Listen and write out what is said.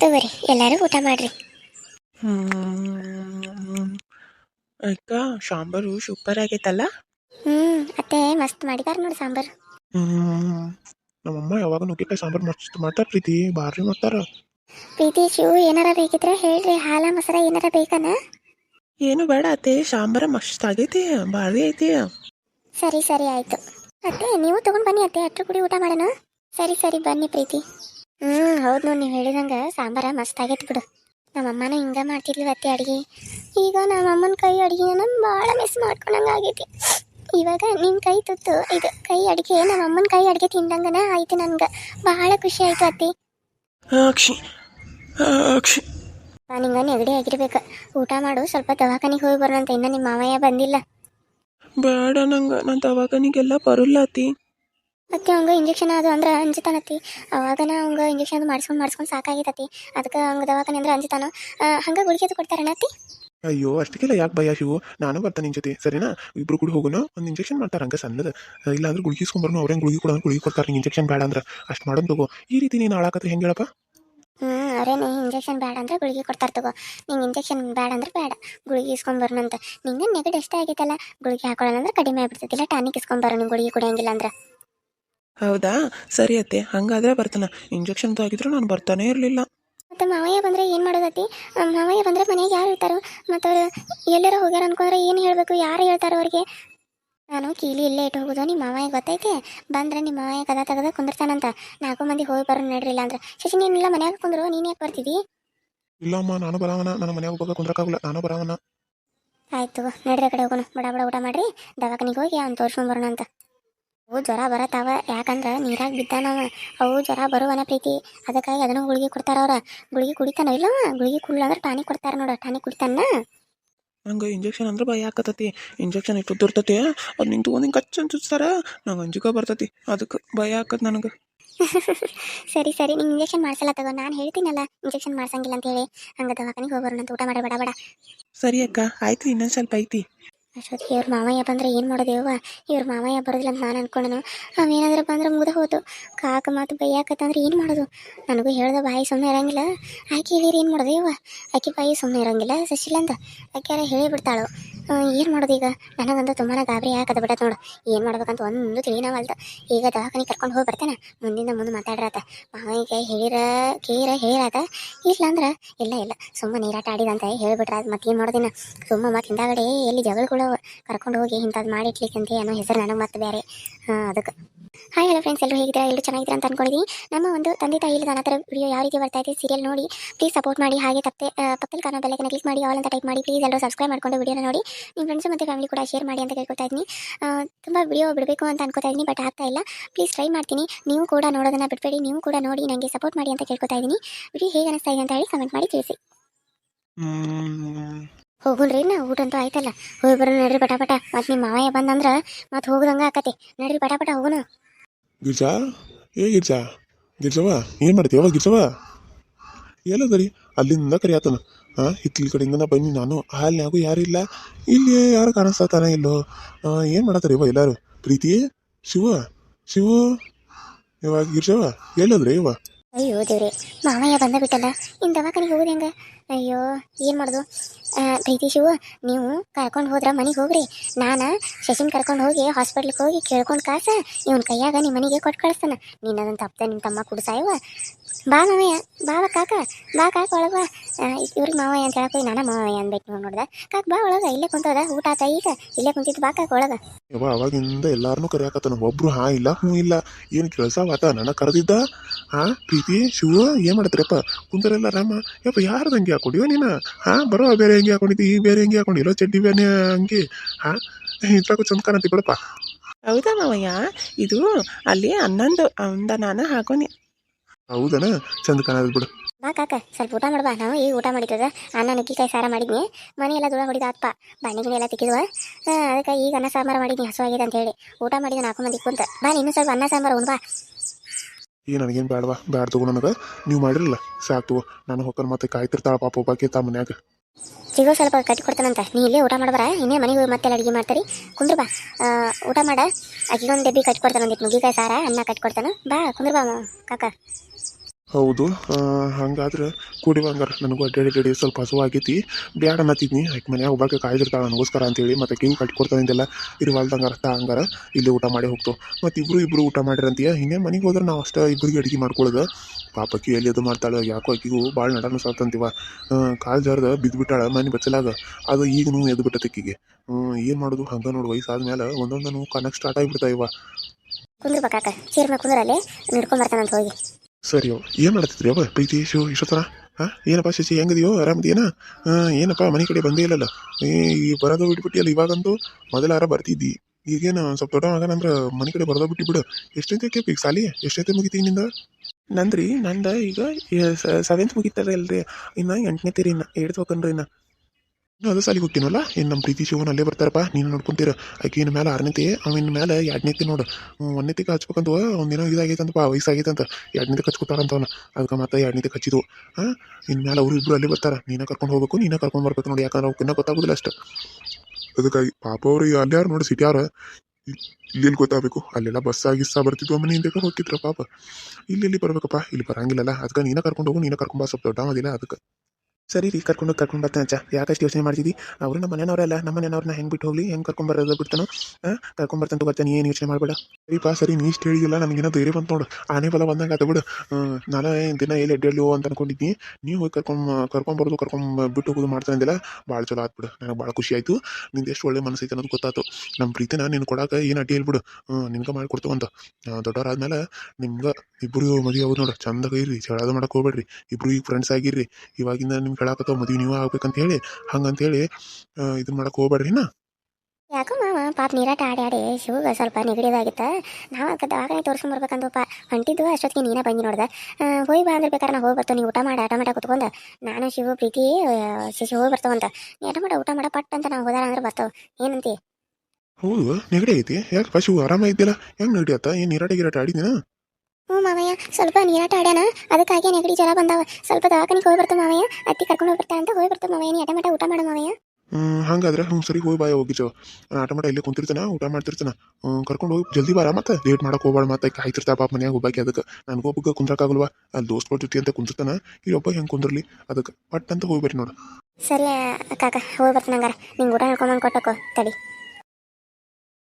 ತಗೋರಿ ಎಲ್ಲರೂ ಊಟ ಮಾಡ್ರಿ. ಅಕ್ಕ ಸಾಂಬಾರು ಸೂಪರ್ ಆಗೈತಲ್ಲ? ಹ್ಮ್ ಅತ್ತೆ ಮಸ್ತ್ ಮಾಡಿದಾರ ನೋಡಿ ಸಾಂಬಾರು. ಹ್ಮ್ ನಮ್ಮಮ್ಮ ಯಾವಾಗ ನುಗ್ಗೆಕಾಯಿ ಸಾಂಬಾರು ಮಸ್ತ್ ಮಾಡ್ತಾರ ಪ್ರೀತಿ ಬಾರಿ ಮಾಡ್ತಾರ. ಪ್ರೀತಿ ಶಿವು ಏನಾರ ಬೇಕಿದ್ರೆ ಹೇಳ್ರಿ ಹಾಲ ಮೊಸರ ಏನಾರ ಬೇಕನ? ಏನು ಬೇಡ ಅತ್ತೆ ಸಾಂಬಾರ ಮಸ್ತ್ ಆಗೈತಿ ಬಾರಿ ಐತಿ. ಸರಿ ಸರಿ ಆಯ್ತು. ಅತ್ತೆ ನೀವು ತಗೊಂಡ್ ಬನ್ನಿ ಅತ್ತೆ ಅಟ್ರ ಕುಡಿ ಊಟ ಮಾಡೋಣ. ಸರಿ ಸರಿ ಬನ್ನಿ ಪ್ರೀತಿ. ಹ್ಮ್ ಹೌದು ನೋಡಿ ನೀವು ಹೇಳಿದಂಗ ಸಾಂಬಾರ ಮಸ್ತ್ ಆಗೈತೆ ಬಿಡು. ನಮ್ಮಮ್ಮನ ಹಿಂಗ ಮಾಡ್ತಿದ್ಲು ಅತ್ತೆ ಅಡಿಗೆ. ಈಗ ನಮ್ಮಮ್ಮನ ಕೈ ಅಡಿಗೆನ ಭಾಳ ಮಿಸ್ ಮಾಡ್ಕೊಂಡಂಗ ಆಗೈತಿ. ಇವಾಗ ನಿನ್ ಕೈ ತುತ್ತು ಇದು ಕೈ ಅಡಿಗೆ ನಮ್ಮಮ್ಮನ ಕೈ ಅಡಿಗೆ ತಿಂದಂಗನ ಆಯ್ತು ನನ್ಗ. ಬಹಳ ಖುಷಿ ಆಯ್ತು ಅತ್ತೆ. ನಿಂಗ ನೆಗಡಿ ಆಗಿರ್ಬೇಕು. ಊಟ ಮಾಡು ಸ್ವಲ್ಪ ದವಾಖಾನಿಗೆ ಹೋಗಿ ಬರೋಣಂತ ಇನ್ನ ನಿಮ್ಮ ಮಾವಯ್ಯ ಬಂದಿಲ್ಲ. ಬೇಡ ನಂಗೆ ನನ್ನ ದವಾಖಾನಿಗೆಲ್ಲ ಬರಲ್ಲ ಅತಿ ಮತ್ತೆ ಅವಂಗ ಇಂಜೆಕ್ಷನ್ ಅದು ಅಂದ್ರೆ ಅಂಜಿತಾನತಿ. ಅವಾಗನ ಅವಂಗ ಇಂಜೆಕ್ಷನ್ ಅದು ಮಾಡಿಸ್ಕೊಂಡು ಮಾಡಿಸ್ಕೊಂಡು ಸಾಕಾಗಿತ್ತತಿ ಅದಕ್ಕೆ ಅವಂಗ ದವಾಖಾನೆ ಅಂದ್ರೆ ಅಂಜಿತಾನ. ಹಂಗೆ ಹಂಗ ಗುಳಿಗೆ ಅದು ಕೊಡ್ತಾರಣ್ಣ ಅತ್ತಿ? ಅಯ್ಯೋ ಅಷ್ಟಕ್ಕೆಲ್ಲ ಯಾಕೆ ಭಯ ಶಿವು? ನಾನು ಬರ್ತಾನೆ ನಿನ್ ಜೊತೆ ಸರಿನಾ? ಇಬ್ರು ಕೂಡ ಹೋಗೋಣ ಒಂದು ಇಂಜೆಕ್ಷನ್ ಮಾಡ್ತಾರೆ ಹಂಗೆ ಸಣ್ಣದ. ಇಲ್ಲಾಂದ್ರೆ ಅಂದ್ರೆ ಗುಳಿಗೆ ಇಸ್ಕೊಂಬರ್ನು ಅವ್ರೇನು ಗುಳಿಗೆ ಕೊಡೋದು ಗುಳಿಗೆ ಕೊಡ್ತಾರೆ. ನಿಂಗೆ ಇಂಜೆಕ್ಷನ್ ಬೇಡ ಅಂದ್ರೆ. ಅಷ್ಟು ಮಾಡೋದು ತಗೋ. ಈ ರೀತಿ ನೀನು ಹಾಳಾಕತ್ರೆ ಹೆಂಗೆ ಹೇಳಪ್ಪ? ಹ್ಞೂ ಅವ್ರೇನೆ ಇಂಜೆಕ್ಷನ್ ಬೇಡ ಅಂದ್ರೆ ಗುಳಿಗೆ ಕೊಡ್ತಾರೆ ತಗೋ. ನಿಂಗೆ ಇಂಜೆಕ್ಷನ್ ಬೇಡ ಅಂದ್ರೆ ಬೇಡ. ಗುಳಿಗೆ ಇಸ್ಕೊಂಬರ್ನಂತ ನಿಂಗೆ ನೆಗಡಿ ಎಷ್ಟೇ ಆಗೈತಲ್ಲ. ಗುಳಿಗೆ ಹಾಕೊಳ್ಳೋಣ ಅಂದ್ರೆ ಕಡಿಮೆ ಆಗ್ಬಿಡ್ತೈತಿಲ್ಲ ಟಾನಿಕ್ ಇಸ್ಕೊಂಬರೋ ನಿಂಗೆ ಗುಳಿಗೆ ಕುಡಿಯಂಗಿಲ್ಲ ಅಂದ್ರೆ. ಹೌದಾ? ಸರಿ ಅತ್ತೆ ಹಂಗಾದ್ರೆ ಬರ್ತಾನ. ಇಂಜೆಕ್ಷನ್ ತಾಗಿದ್ರು ನಾನು ಬರ್ತಾನೆ ಇರಲಿಲ್ಲ. ಮತ್ತೆ ಮಾವಯ್ಯ ಬಂದ್ರೆ ಏನು ಮಾಡೋದತಿ ಆ, ಮಾವಯ್ಯ ಬಂದ್ರೆ ಮನೆಗೆ ಯಾರು ಇರ್ತಾರೋ? ಮತ್ತು ಅವ್ರು ಎಲ್ಲಾರ ಹೋಗ್ಯಾರ ಅನ್ಕೊಂಡ್ರೆ ಏನು ಹೇಳಬೇಕು? ಯಾರು ಹೇಳ್ತಾರೋ ಅವ್ರಿಗೆ? ನಾನು ಕೀಲಿ ಇಲ್ಲೇ ಇಟ್ಟು ಹೋಗೋದು. ನಿಮ್ಮ ಮಾವಯ್ಯ ಗೊತ್ತೈತೆ? ಬಂದ್ರೆ ನಿಮ್ಮ ಮಾವಯ್ಯ ಕದ ತಗದ ಕುಂದಿರ್ತಾನಂತ. ನಾಲ್ಕು ಮಂದಿ ಹೋಗಿ ಬರೋ ನಡ್ರಿಲ್ಲ ಅಂದ್ರೆ. ಶಶಿ ನೀನೆಲ್ಲ ಮನ್ಯಾಗ ಕುಂದ್ರು ನೀನು ಯಾಕೆ ಬರ್ತಿದಿ ಇಲ್ಲಮ್ಮ ನಾನು ಬರಾವನ. ನನ್ನ ಮನೆಯಾಗ ಹೋಗೋ ಕುಂದ್ರಕ್ಕಾಗಲ್ಲ. ನಾನು ಬರಾವನ. ಆಯ್ತು ನಡ್ರಿ ಆ ಕಡೆ ಹೋಗೋಣ. ಬಡ ಬಡ ಊಟ ಮಾಡ್ರಿ. ದವಾಖಾನಿಗೆ ಹೋಗಿ ಅವ್ನು ತೋರ್ಸ್ಕೊಂಬರೋಣ ಅಂತ. ಅವು ಜ್ವರ ಬರತ್ತಾವ ಯಾಕಂದ್ರೆ ನೀರಾಗ ಬಿದ್ದಾನವ ಅವು. ಜ್ವರ ಬರುವನ ಪ್ರೀತಿ. ಅದಕ್ಕಾಗಿ ಅದನ್ನು ಗುಳಿಗೆ ಕೊಡ್ತಾರ ಅವ್ರ. ಗುಳಿಗೆ ಕುಡಿತಾನ ಇಲ್ಲವ ಗುಳಿಗೆ ಕುಡ್ಲ ಅಂದ್ರೆ ಟಾನಿಕ್ ಕೊಡ್ತಾರ ನೋಡ ಟಾನಿಕ್ ಕುಡಿತಾನ. ನಂಗೆ ಇಂಜೆಕ್ಷನ್ ಅಂದ್ರೆ ಭಯ ಆಕತತಿ ಇಂಜೆಕ್ಷನ್ ಇಟ್ಟಿರ್ತತಿ ಅದು ನಿಂತು ಒಂದು ಹಿಂಗೆ ಕಚ್ಚ ಚುಚ್ತಾರ ನಂಗೆ ಅಂಜಿಕ ಬರ್ತತಿ. ಅದಕ್ಕೆ ಭಯ ಆಕತ್ ನನಗೆ. ಸರಿ ಸರಿ ನಿಂಗೆ ಇಂಜೆಕ್ಷನ್ ಮಾಡ್ಸಲ್ಲ ತಗೋ. ನಾನು ಹೇಳ್ತೀನಲ್ಲ ಇಂಜೆಕ್ಷನ್ ಮಾಡ್ಸಂಗಿಲ್ಲ ಅಂತ ಹೇಳಿ. ಹಂಗ ದವಾಖಾನಿಗೆ ಹೋಗೋಣ ಅಂತ ಊಟ ಮಾಡಿ ಬಡ ಬಡ. ಸರಿ ಅಕ್ಕ ಆಯ್ತು ಇನ್ನೊಂದು ಸ್ವಲ್ಪ ಐತಿ. ಅಷ್ಟೊತ್ತಿಗೆ ಇವ್ರ ಮಾವಯ್ಯ ಬಂದ್ರೆ ಏನು ಮಾಡೋದೇವ ಇವ್ರ ಮಾವಯ್ಯ ಬರೋದಿಲ್ಲ ಅಂತ ನಾನು ಅನ್ಕೊಂಡನು. ಅವೇನಾದ್ರೂ ಬಂದ್ರೆ ಮುಗ್ದ ಹೋತು ಕಾಕ ಮಾತು ಬೈಯಾಕತ್ತಂದ್ರೆ ಏನು ಮಾಡೋದು? ನನಗೂ ಹೇಳ್ದ ಬಾಯಿ ಸುಮ್ಮನೆ ಇರಂಗಿಲ್ಲ. ಆಕೆ ಹೇಳಿರಿ ಏನು ಮಾಡೋದು ಆಕೆ ಬಾಯಿ ಸುಮ್ಮನೆ ಇರಂಗಿಲ್ಲ. ಸಶಿಲ ಅಂತ ಆಕೆ ಯಾರ ಹೇಳಿಬಿಡ್ತಾಳು. ಏನು ಮಾಡೋದು ಈಗ? ನನಗಂತೂ ತುಂಬಾ ಗಾಬರಿ ಯಾಕದ ಬಿಡತ್ತೆ ನೋಡು. ಏನು ಮಾಡ್ಬೇಕಂತ ಒಂದು ತಿಳಿನಾವಲ್ದು ಈಗ ದವಾಖಾನೆ ಕರ್ಕೊಂಡು ಹೋಗಿ ಬರ್ತೇನೆ. ಮುಂದಿಂದ ಮುಂದೆ ಮಾತಾಡ್ರಾತ. ಮಾವನಿಗೆ ಹೇಳಿರ, ಕೇರ ಹೇಳಿರಾತ ಇಲ್ಲ ಅಂದ್ರೆ, ಇಲ್ಲ ಇಲ್ಲ. ಸುಮ್ಮನೆ ನೀರಾಟ ಆಡಿದಂತ ಹೇಳ್ಬಿಟ್ರ ಮತ್ತೆ ಏನು ಮಾಡೋದಿನ? ಸುಮ್ಮ ಮತ್ತೆ ಹಿಂದಾಗಡೆ ಎಲ್ಲಿ ಜಗಳಗಳು ಕರ್ಕೊಂಡು ಹೋಗಿ ಇಂಥದ್ದು ಮಾಡಿಟ್ಲಿಕ್ಕಂತೆ ಅನ್ನೋ ಹೆಸರು ನನಗೆ ಮತ್ತೆ ಬೇರೆ ಅದಕ್ಕೆ. ಹಾಯ್ ಹಲೋ ಫ್ರೆಂಡ್ಸ್ ಎಲ್ಲರೂ ಹೇಗಿದ್ದೀರಾ? ಎಲ್ಲರೂ ಚೆನ್ನಾಗಿದ್ದೀರಾ ಅಂತ ಅನ್ಕೊಂಡಿದ್ದೀನಿ ನಮ್ಮ ಒಂದು ತಂದೆ ತಾಯಿ ನನ್ನ ಹತ್ರ ವಿಡಿಯೋ ಯಾವ ರೀತಿ ಬರ್ತಾ ಇದೆ ಸೀರಿಯಲ್ ನೋಡಿ ಪ್ಲೀಸ್ ಸಪೋರ್ಟ್ ಮಾಡಿ. ಹಾಗೆ ತಪ್ಪೆ ಪಕ್ಕದಲ್ಲಿ ಕಾಣೋ ಬೆಲೆಗೆ ಕ್ಲಿಕ್ ಮಾಡಿ ಆಲ್ ಅಂತ ಟೈಪ್ ಮಾಡಿ ಪ್ಲೀಸ್ ಎಲ್ಲರೂ ಸಬ್ಸ್ಕ್ರೈಬ್ ಮಾಡ್ಕೊಂಡು ವಿಡಿಯೋನ ನೋಡಿ. ನಿಮ್ಮ ಫ್ರೆಂಡ್ಸ್ ಮತ್ತು ಫ್ಯಾಮಿಲಿ ಕೂಡ ಶೇರ್ ಮಾಡಿ ಅಂತ ಕೇಳ್ಕೊತಾ ಇದ್ದೀನಿ. ತುಂಬ ವಿಡಿಯೋ ಬಿಡಬೇಕು ಅಂತ ಅನ್ಕೋತಾ ಇದ್ದೀನಿ ಬಟ್ ಆಗ್ತಾ ಇಲ್ಲ. ಪ್ಲೀಸ್ ಟ್ರೈ ಮಾಡ್ತೀನಿ. ನೀವು ಕೂಡ ನೋಡೋದನ್ನ ಬಿಡಬೇಡಿ. ನೀವು ಕೂಡ ನೋಡಿ ನನಗೆ ಸಪೋರ್ಟ್ ಮಾಡಿ ಅಂತ ಕೇಳ್ಕೊತಾ ಇದ್ದೀನಿ. ವಿಡಿಯೋ ಹೇಗೆ ಅನಿಸ್ತಾ ಇದೆ ಅಂತ ಹೇಳಿ ಕಮೆಂಟ್ ಮಾಡಿ ತಿಳಿಸಿ. ಹೋಗುಣ್ರಿ ನಾ ಊಟ ಅಂತ ಆಯ್ತಲ್ಲ. ಹೋಗಿ ಬರೋಣ ನಡ್ರಿ ಪಟ ಪಟ ಮತ್ತು ನಿಮ್ಮ ಮಾವಯ್ಯ ಬಂದಂದ್ರೆ ಮತ್ತೆ ಹೋಗದಂಗ ಆಕತಿ. ನಡ್ರಿ ಪಟ ಪಟ ಹೋಗೋಣ ಗಿರ್ಜಾ, ಏ ಗಿರ್ಜಾ, ಗಿರ್ಜವ್ವ, ಏನು ಮಾಡ್ತೀವ ಗಿರ್ಜವ್ವ? ಎಲ್ಲದರಿ ಅಲ್ಲಿಂದ ಕರಿಯಾತನ. ಹಾಂ ಹಿತ್ಲ ಕಡೆಯಿಂದ ಬನ್ನಿ ನಾನು. ಹಾಲಿನಾಗೂ ಯಾರು ಇಲ್ಲ. ಇಲ್ಲಿ ಯಾರು ಕಾಣಿಸ್ತಾನ ಇಲ್ಲೋ? ಏನು ಮಾಡತ್ತಾರ ಇವ ಎಲ್ಲಾರು? ಪ್ರೀತಿ? ಶಿವ? ಶಿವ? ಇವಾಗ ಗಿರ್ಜವ್ವ? ಎಲ್ಲದ್ರಿ ಇವ ಅಯ್ಯೋ ದೇವ್ರಿ, ಮಾವಯ್ಯ ಬಂದ ಬಿಟ್ಟಲ್ಲ ಇನ್ನು ದವಾಖಾನಿಗೆ ಹೋಗುದು ಹೆಂಗ? ಅಯ್ಯೋ, ಏನು ಮಾಡೋದು? ಪ್ರೀತಿ ಶಿವು ನೀವು ಕರ್ಕೊಂಡು ಹೋದ್ರ ಮನೆಗೆ ಹೋಗ್ರಿ. ನಾನು ಶಶಿನ್ ಕರ್ಕೊಂಡು ಹೋಗಿ ಹಾಸ್ಪಿಟ್ಲಿಗೆ ಹೋಗಿ ಕೇಳ್ಕೊಂಡು ಕಾಸ, ಇವನ್ ಕೈಯಾಗ ನಿಮ್ಮ ಮನೆಗೆ ಕೊಟ್ಟು ಕಳಿಸ್ತಾನ. ನೀನು ಅದನ್ನ ತಪ್ಪದೆ ನಿಮ್ಮ ತಮ್ಮ ಕುಡ್ಸಾಯವ ಬಾ ಮಾವಯ್ಯ ಬಾವ ಕಾಕ ಬಾ ಕಾಕ ಒಳಗ ಇವ್ರಿಗೆ ಮಾವಯ್ಯ ಅಂತ ಹೇಳಕ್ಕೆ ನಾನು ಮಾವಯ್ಯ ಅನ್ಬೇಕು ನೀವು ನೋಡ್ದ. ಕಾಕ ಬಾ ಒಳಗ ಇಲ್ಲೇ ಕುಂತದ ಊಟ ಆತ ಈಗ ಇಲ್ಲೇ ಕುಂತಿದ್ದು ಬಾ ಕಾಕ ಒಳಗ. ಯವ್ವ ಅವಾಗಿಂದ ಎಲ್ಲಾರನು ಕರಿಯಾಕತ್ತಾನ ಒಬ್ರು ಹಾ ಇಲ್ಲ ಹ್ಞೂ ಇಲ್ಲ ಏನು ಕೇಳ್ಸಾವಾತ ನನ್ನ ಕರೆದಿದ್ದ? ಹಾ ಪ್ರೀತಿ ಶಿವ ಏನು ಮಾಡತ್ರಪ್ಪ? ಕುಂತರೆಲ್ಲ ರಾಮ ಯಪ್ಪ ಯಾರ್ದು ಹಂಗೆ ಹಾಕೊಂಡಿವ ನೀನು? ಹಾ ಬರೋ ಬೇರೆ ಹೆಂಗೆ ಹಾಕೊಂಡಿದ್ದಿ ಈ ಬೇರೆ ಹೆಂಗೆ ಹಾಕೊಂಡಿರೋ ಚಡ್ಡಿ ಬೇನೆ ಹಂಗೆ ಹಾ? ಇದ್ರಾಗೂ ಚಂದ ಕಾಣತಿ ಬಿಡಪ್ಪ. ಹೌದಾ ಮಾವಯ್ಯ ಇದು ಅಲ್ಲಿ ಹನ್ನೊಂದು ಅಂದ ನಾನು ಹಾಕೋನಿ. ಹೌದನ? ಚಂದ ಕಾಣದ್ ಬಿಡು. ಬಾ ಕಾಕ ಸ್ವಲ್ಪ ಊಟ ಮಾಡ್ಬಾ ನಾವು ಈಗ ಊಟ ಮಾಡಿದ್ರದ ಅನ್ನ ನುಗ್ಗಿಕಾಯಿ ಸಾರ ಮಾಡಿದ್ನಿ. ಮನೆ ಎಲ್ಲ ಧೂಳ ಹೊಡಿದ ಅಪ್ಪ. ಬಾಂಡೆ ಎಲ್ಲ ತಿಕ್ಕಿದ್ವ ಅದಕ್ಕೆ ಈಗ ಅನ್ನ ಸಾಂಬಾರು ಮಾಡಿದ್ನಿ. ಹಸುವಾಗಿದೆ ಅಂತ ಹೇಳಿ. ಊಟ ಮಾಡಿದ ನಾಲ್ಕು ಮಂದಿ ಕುಂತ. ಬಾ ನೀನು ಸ್ವಲ್ಪ ಅನ್ನ ಸಾಂಬಾರು ಉಣ್ ಬಾ. ಈ ನನಗೇನು ಬೇಡವಾ ಬೇಡ ತಗೋ ನನಗೆ. ನೀವು ಮಾಡಿರಲ್ಲ. ಸಾಕು ತಗೋ. ನಾನು ಹೋಗ್ಕೊಂಡು ಮತ್ತೆ ಕಾಯ್ತಿರ್ತಾಳ ಪಾಪ ಒಬ್ಬಾಕಿ ತಾ ಮನ್ಯಾಗ. ಸಿಗೋ ಸ್ವಲ್ಪ ಕಟ್ಟಿ ಕೊಡ್ತಾನಂತ. ನೀ ಇಲ್ಲೇ ಊಟ ಮಾಡ್ಬಾರ? ಇನ್ನೇ ಮನೆಗೆ ಹೋಗಿ ಮತ್ತೆ ಅಡುಗೆ ಮಾಡ್ತಾರಿ? ಕುಂದ್ರ ಬಾ. ಊಟ ಮಾಡ. ಅಕ್ಕಿಗೊಂದು ಡಬ್ಬಿ ಕಟ್ಟಿ ಕೊಡ್ತಾನೆ ಒಂದಿಟ್ಟು ನುಗ್ಗಿಕಾಯಿ ಸಾರ ಅನ್ನ ಕಟ್ಟಿ ಕೊಡ್ತಾನೆ. ಬಾ ಕುಂದ್ರ ಬಾ ಕಾಕ. ಹೌದು ಹಂಗಾದ್ರೆ ಕೂಡಿ ಹಂಗಾರ ನನಗೂ ಅಡ್ಡಾಡಿ ಅಡ್ಡಾಡಿ ಸ್ವಲ್ಪ ಹಸು ಆಗೈತಿ. ಬ್ಯಾಡ ಅನ್ನತ್ತಿದ್ನಿ ಆಕೆ ಮನ್ಯಾಗ ಒಬ್ಬಾಕೆ ಕಾಯ್ದಿರ್ತಾಳ ನನಗೋಸ್ಕರ ಅಂತೇಳಿ, ಮತ್ತೆ ಕಿವಿ ಕಟ್ಕೊಡ್ತಾನಿಂದೆಲ್ಲ ಇರುವಲ್ದಂಗಾರ ಅರ್ಥ ಹಂಗಾರ ಇಲ್ಲಿ ಊಟ ಮಾಡಿ ಹೋಗ್ತು. ಮತ್ತು ಇಬ್ರು ಇಬ್ರು ಊಟ ಮಾಡಿರಂತೀಯ? ಹಿಂಗೆ ಮನೆಗೆ ಹೋದ್ರೆ ನಾವು ಅಷ್ಟೇ ಇಬ್ಬರಿಗೆ ಅಡುಗೆ ಮಾಡ್ಕೊಳ್ಳೋದು ಪಾಪಕ್ಕಿ ಎಲ್ಲಿ ಅದು ಮಾಡ್ತಾಳೆ, ಯಾಕೋ ಆಕಿಗೂ ಭಾಳ ನಡನ ಸಾತಂತೀವ. ಕಾಲು ಜಾರ್ದ ಬಿದ್ದುಬಿಟ್ಟಾಳೆ ಮನೆ ಬಚ್ಚಲಾಗ. ಅದು ಈಗ ನೋವು ಎದ್ದು ಬಿಟ್ಟತಿಕ್ಕಿಗೆ ಏನು ಮಾಡೋದು? ಹಂಗೆ ನೋಡು ವಯಸ್ಸಾದ್ಮೇಲೆ ಒಂದೊಂದು ನೋವು ಕನಕ್ಕೆ ಸ್ಟಾರ್ಟ್ ಆಗಿಬಿಡ್ತಾ ಇವ. ಕುಂದ್ರ ಬಕಾಕ ಕುಂದ್ರಲ್ಲಿ ಮೇಲೆ ಕುಂದ್ರ ಅಲ್ಲಿ ಬರ್ತಾನಂತ ಹೋಗಿ. ಸರಿ ಅವ ಏನು ಮಾಡ್ತಿದ್ರಿ ಅವ ಪ್ರೀತಿ ಶಿವ ಇಷ್ಟೊತ್ತರ? ಹಾಂ ಏನಪ್ಪ ಶಶಿ, ಹೆಂಗದಿಯೋ ಆರಾಮದೇನಾ ಏನಪ್ಪ, ಮನೆ ಕಡೆ ಬಂದೇ ಇಲ್ಲಲ್ಲ. ಈ ಬರೋದು ಬಿಟ್ಬಿಟ್ಟಿಯಲ್ಲ, ಇವಾಗಂತೂ ಮೊದಲಾರ ಬರ್ತಿದ್ದಿ. ಈಗೇನು ಸ್ವಲ್ಪ ದೊಡ್ಡ ಮಗನಂದ್ರೆ ಮನೆ ಕಡೆ ಬರೋದು ಬಿಟ್ಟು ಬಿಡು ಎಷ್ಟೈತೆ ಕೇಪ್ ಈಗ ಸಾಲಿ, ಎಷ್ಟೈತೆ ಮುಗಿತೀನಿ ನಿಂದ ನಂದ್ರಿ, ನಂದ ಈಗ ಸೆವೆಂತ್ ಮುಗಿತಾರೆ ಅಲ್ರಿ ಇನ್ನ ಎಂಟನೇ ತೀರಿ ಇನ್ನ ಏಡ್ತ್ ಹೋಗನ್ರಿ ಇನ್ನು. ಅದು ಸಾಲಿಗೆ ಹೋಗ್ತೀನಲ್ಲ ಏನು ನಮ್ಮ ಪ್ರೀತಿ ಶಿವನ ಅಲ್ಲೇ ಬರ್ತಾರಪ್ಪ? ನೀನು ನೋಡ್ಕೊಂತೀರ ಆಕೆ ಇನ್ನು ಮೇಲೆ ಆರನೇತಿ ಅವನ ಮೇಲೆ ಎರಡನೇತಿ ನೋಡು. ಒಂದನೇತಿ ಹಚ್ಬೇಕಂತ ಒಂದಿನ ಇದಾಗೈತಂತಪ್ಪ, ವಯಸ್ಸಾಗೈತಂತ. ಎರಡನೇತಿ ಹಚ್ಕೊತಾರಂತ ಅವನು ಅದಕ್ಕೆ ಮತ್ತೆ ಎರಡನೇತಿ ಹಚ್ಚಿದ್ವು ಹಾಂ? ಇನ್ನು ಮೇಲೆ ಅವರು ಇಬ್ಬರು ಅಲ್ಲೇ ಬರ್ತಾರೆ. ನೀನೇ ಕರ್ಕೊಂಡು ಹೋಗ್ಬೇಕು, ನೀನೇ ಕರ್ಕೊಂಡು ಬರ್ಬೇಕು ನೋಡಿ. ಯಾಕಂದ್ರೆ ಅವಕ್ಕಿನ್ನ ಗೊತ್ತಾಗೋದಿಲ್ಲ ಅಷ್ಟು. ಅದಕ್ಕಾಗಿ ಪಾಪ ಅವ್ರು ಅಲ್ಲಿ ಯಾರು ನೋಡಿ ಸಿಟಿ ಯಾರು ಇಲ್ಲಿ ಗೊತ್ತಾಗಬೇಕು. ಅಲ್ಲೆಲ್ಲ ಬಸ್ ಆಗಿಸ್ಸಾ ಬರ್ತಿದ್ವು ಮನೆ ಹಿಂದೆ ಹೋಗ್ತಿದ್ರು ಪಾಪ. ಇಲ್ಲಿ ಬರ್ಬೇಕಪ್ಪ? ಇಲ್ಲಿ ಬರಂಗಿಲ್ಲಲ್ಲ. ಅದಕ್ಕೆ ನೀನೇ ಕರ್ಕೊಂಡು ಹೋಗು, ನೀನೇ ಕರ್ಕೊಂಡು ಬಾ. ಸ್ವಲ್ಪ ದೊಡ್ಡ ಅದಕ್ಕೆ. ಸರಿ ರೀ, ಕರ್ಕೊಂಡು ಕರ್ಕೊಂಡು ಬರ್ತಾನೆ ಅಚ್ಚ ಯಾಕಷ್ಟು ಯೋಚನೆ ಮಾಡ್ತಿದ್ದಿ ಅವರು ನಮ್ಮ ಮನೆಯವ್ರಲ್ಲ, ನಮ್ಮ ಮನೆಯವ್ರನ್ನ ಹೆಂಗೆ ಬಿಟ್ಟು ಹೋಗಲಿ, ಹೆಂಗೆ ಕರ್ಕೊಂಡು ಬರೋದು ಬಿಡ್ತಾನೋ? ಕರ್ಕೊಂಡ್ ಬರ್ತಾನೆ ಬರ್ತಾನೆ ಏನು ಯೋಚನೆ ಮಾಡಬೇಡ. ಸರಿಪಾ, ಸರಿ, ನೀ ಇಷ್ಟು ಹೇಳಿದಿಲ್ಲ ನನಗೇನೋ ಧೈರ್ಯ ಬಂತು ನೋಡು. ಆನೆ ಬಲ ಬಂದಂಗೆ ಅದು ಬಿಡು. ನಾನು ದಿನ ಎಲ್ಲಿ ಅಡ್ಡಾಡ್ಲಿ ಅಂತ ಅನ್ಕೊಂಡಿದ್ನಿ. ನೀವು ಹೋಗಿ ಕರ್ಕೊಂಡ್ ಕರ್ಕೊಂಬರೋದು ಕರ್ಕೊಂಬಿಟ್ಟು ಹೋಗೋದು ಮಾಡ್ತಾನೆ ಅಂದಿಲ್ಲ ಭಾಳ ಚಲೋ ಆಗ್ಬಿಡು ನನಗೆ ಭಾಳ ಖುಷಿ ಆಯಿತು. ನಿಂದು ಎಷ್ಟು ಒಳ್ಳೆ ಮನಸ್ಸೈತೆ ಅನ್ನೋದು ಗೊತ್ತಾಯ್ತು ನಮ್ಮ ಪ್ರೀತಿನ ನೀನು ಕೊಡಾಕ ಏನು ಅಡ್ಡಿ ಹೇಳ್ಬಿಡು ನಿನ್ಗೆ ಅಂತ. ದೊಡ್ಡವರಾದ್ಮೇಲೆ ನಿಮ್ಗೆ ಇಬ್ರು ಮದುವೆ ಆಗೋದು ನೋಡು. ಚಂದಾಗ ಇರ್ರಿ ಜಗಳದು ಮಾಡಕ್ಕೆ ಹೋಗ್ಬೇಡ್ರಿ. ಇಬ್ಬರು ಈಗ ಫ್ರೆಂಡ್ಸ್ ಆಗಿರ್ರಿ. ಇವಾಗಿಂದ ನಿಮ್ಗೆ ಹೇಳಾಕತ್ತವ ಮದುವೆ ನೀವು ಆಗ್ಬೇಕಂತ ಹೇಳಿ ಹಂಗಂತ ಹೇಳಿ ಇದನ್ನ ಮಾಡಕ್ ಹೋಗ್ಬೇಡ್ರಿ ನಾ ಯಾಕೋ ಮಾವ ಪಾಪ ನೀರಾಟ ಆಡಿ ಆಡಿ ಶಿವಗ ಸ್ವಲ್ಪ ನೆಗಡಿದಾಗಿತ್ತ. ನಾವು ಅದಕ್ಕೆ ದವಾಖಾನೆ ತೋರ್ಸ್ಕೊಂಡ್ ಪಾ ಹೊಂಟಿದ್ವು ಅಷ್ಟೊತ್ತಿಗೆ ನೀನೇ ಬಂದಿ ನೋಡ್ದೆ. ಹೋಯ್ ಹೋಗಿ ಬಾ ಅಂದ್ರೆ ಬೇಕಾದ್ರೆ ನಾ ಹೋಗಿ ಬರ್ತಾವ ನೀವು ಊಟ ಮಾಡಿ ಆಟ ಮಾಡ ಕುತ್ಕೊಂಡ. ನಾನು ಶಿವ ಪ್ರೀತಿ ಶಿಶು ಹೋಗಿ ಬರ್ತಾವಂತ ನೀ ಆಟ ಮಾಡ ಊಟ ಮಾಡ ಪಟ್ ಅಂತ ನಾವು ಹೋದಾರ ಅಂದ್ರೆ ಬರ್ತಾವ. ಏನಂತಿ? ಹೌದು ನೆಗಡಿ ಐತಿ. ಯಾಕೆ ಪಶು ಆರಾಮ ಇದ್ದಿಲ್ಲ? ಹೆಂಗ್ ನೆಗಡಿ ಆತ ಏನು ನೀರಾಟ ಗಿರಾಟ ಆಡಿದಿನ? ಹ್ಞೂ ಮಾವಯ್ಯ ಸ್ವಲ್ಪ ನೀರಾಟ ಆಡ್ಯಾನ ಅದಕ್ಕಾಗಿ ನೆಗಡಿ ಜ್ವರ ಬಂದಾವ. ಸ್ವಲ್ಪ ದವಾಖಾನಿಗೆ ಹೋಗಿ ಬರ್ತಾವ ಮಾವಯ್ಯ ಅತ್ತಿ ಕರ್ಕೊಂಡು ಹೋಗಿ ಬರ್ತಾಳೆ ಅಂತ ಹೋಗಿ ಬರ್ತಾವ ಮಾವಯ್ಯ ನೀ ಅಟಮಟ ಊಟ ಮಾಡು ಮಾವಯ್ಯ. ಹ್ಮ್ ಹಂಗಾದ್ರೆ ಹ್ಞೂ ಸರಿ ಹೋಗಿ ಬಾಯ ಹೋಗಿ ನಾನು ಆಟ ಮಾಡ ಇಲ್ಲೇ ಕುಂತಿರ್ತಾನ ಊಟ ಮಾಡ್ತಿರ್ತಾನ. ಕರ್ಕೊಂಡು ಹೋಗಿ ಜಲ್ದಿ ಬಾರ ಮತ್ತೆ ಲೇಟ್ ಮಾಡಕ್ಕೆ ಹೋಗ್ಬೇಡ ಮತ್ತೆ ಕಾಯ್ತಿರ್ತಾ ಪಾಪ ಮನ್ಯಾಗ ಒಬ್ಬಾಕಿ ಅದಕ್ಕೆ. ಒಬ್ಬ ಕುಂದ್ರಕ್ಕಾಗಲ್ವಾ ಅಲ್ಲಿ ದೋಸ್ತ್ಗಳ ಜೊತೆ ಅಂತ ಕುಂತಿರ್ತಾನ ಒಬ್ಬ ಹೆಂಗೆ ಕುಂದ್ರಲಿ ಅದಕ್ಕೆ. ಪಟ್ ಅಂತ ಹೋಗಿ ಬರ್ರಿ ನೋಡು. ಸರಿ ಕಾಕ ಹೋಗಿ ಬರ್ತಾನೆ ಹಂಗಾರ. ನಿಂಗೆ ಊಟ ಹೇಳ್ಕೊಂಬಂದು ಕೊಟ್ಟಕ್ಕೋ ತಡಿ.